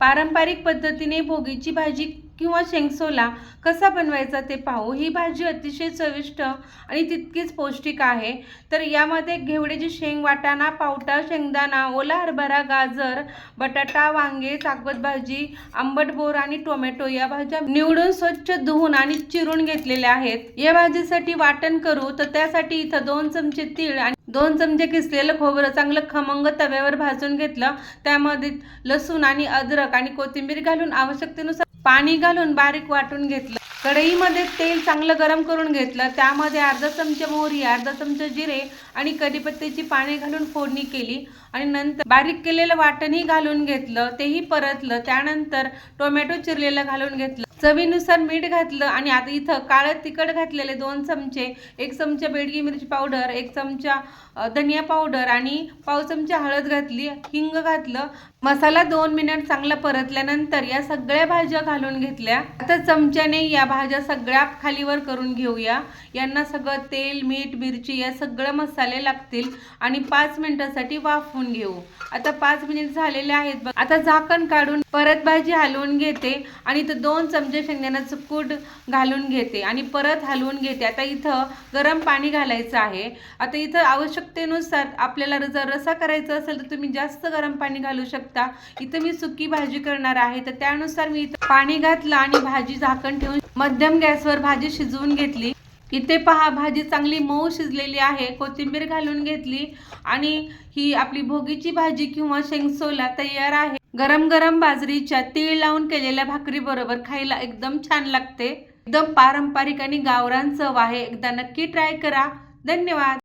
पारंपरिक पद्धतीने भोगीची भाजी किंवा शेंगसोला कसा बनवायचा ते पाहू. ही भाजी अतिशय चविष्ट आणि तितकीच पौष्टिक आहे. तर यामध्ये घेवड्याची शेंग वाटाणा पावटा शेंगदाणा ओला हरभरा गाजर बटाटा वांगे चाकवत भाजी आंबट बोर आणि टोमॅटो या भाज्या निवडून स्वच्छ धुवून आणि चिरून घेतलेल्या आहेत. या भाजीसाठी वाटण करू तर त्यासाठी इथं दोन चमचे तीळ आणि दोन चमचे किसलेलं खोबरं चांगलं खमंग तव्यावर भाजून घेतलं. त्यामध्ये लसूण आणि अद्रक आणि कोथिंबीर घालून आवश्यकतेनुसार पाणी घालून बारीक वाटून घेतलं. कढईमध्ये तेल चांगलं गरम करून घेतलं. त्यामध्ये अर्धा चमचा मोहरी अर्धा चमचा जिरे आणि कढीपत्त्याची पाने घालून फोडणी केली. आणि नंतर बारीक केलेलं वाटणही घालून घेतलं. तेही परतलं. त्यानंतर टोमॅटो चिरलेलं घालून घेतलं. चवीनुसार मीठ घातलं आणि आता इथं काळं तिखट घातलेले दोन चमचे एक चमचा बेडगी मिरची पावडर एक चमचा धनिया पावडर आणि पाव चमचा हळद घातली हिंग घातलं. मसाला दोन मिनिट चांगला परतल्यानंतर या सगळ्या भाज्या घालून घेतल्या. आता चमच्याने या भाज्या सगळ्या खालीवर करून घेऊया. यांना सगळं तेल मीठ मिरची या सगळं मसाले लागतील आणि पाच मिनिटासाठी वाफवून घेऊ. आता पाच मिनिट झालेले आहेत बघ. आता झाकण काढून परत भाजी हलवून घेते आणि इथं दोन चमचे शेंगदाण्याचं कूट घालून घेते आणि परत हलवून घेते. आता इथं गरम पाणी घालायचं आहे. आता इथं आवश्यकतेनुसार आपल्याला जर रसा करायचा असेल तर तुम्ही जास्त गरम पाणी घालू शकता. इथं मी सुकी भाजी करणार आहे. तर त्यानुसार मी इथं पाणी घातलं आणि भाजी झाकण ठेवून मध्यम गॅसवर भाजी शिजवून घेतली. इथे पहा भाजी चांगली मऊ शिजलेली आहे कोथिंबीर घालून घेतली आणि ही आपली भोगीची भाजी किंवा शेंगसोला तयार आहे. गरम गरम बाजरीच्या तीळ लावून केलेल्या भाकरी बरोबर खायला एकदम छान लागते. एकदम पारंपरिक आणि गावरान चव आहे. एकदा नक्की ट्राय करा. धन्यवाद.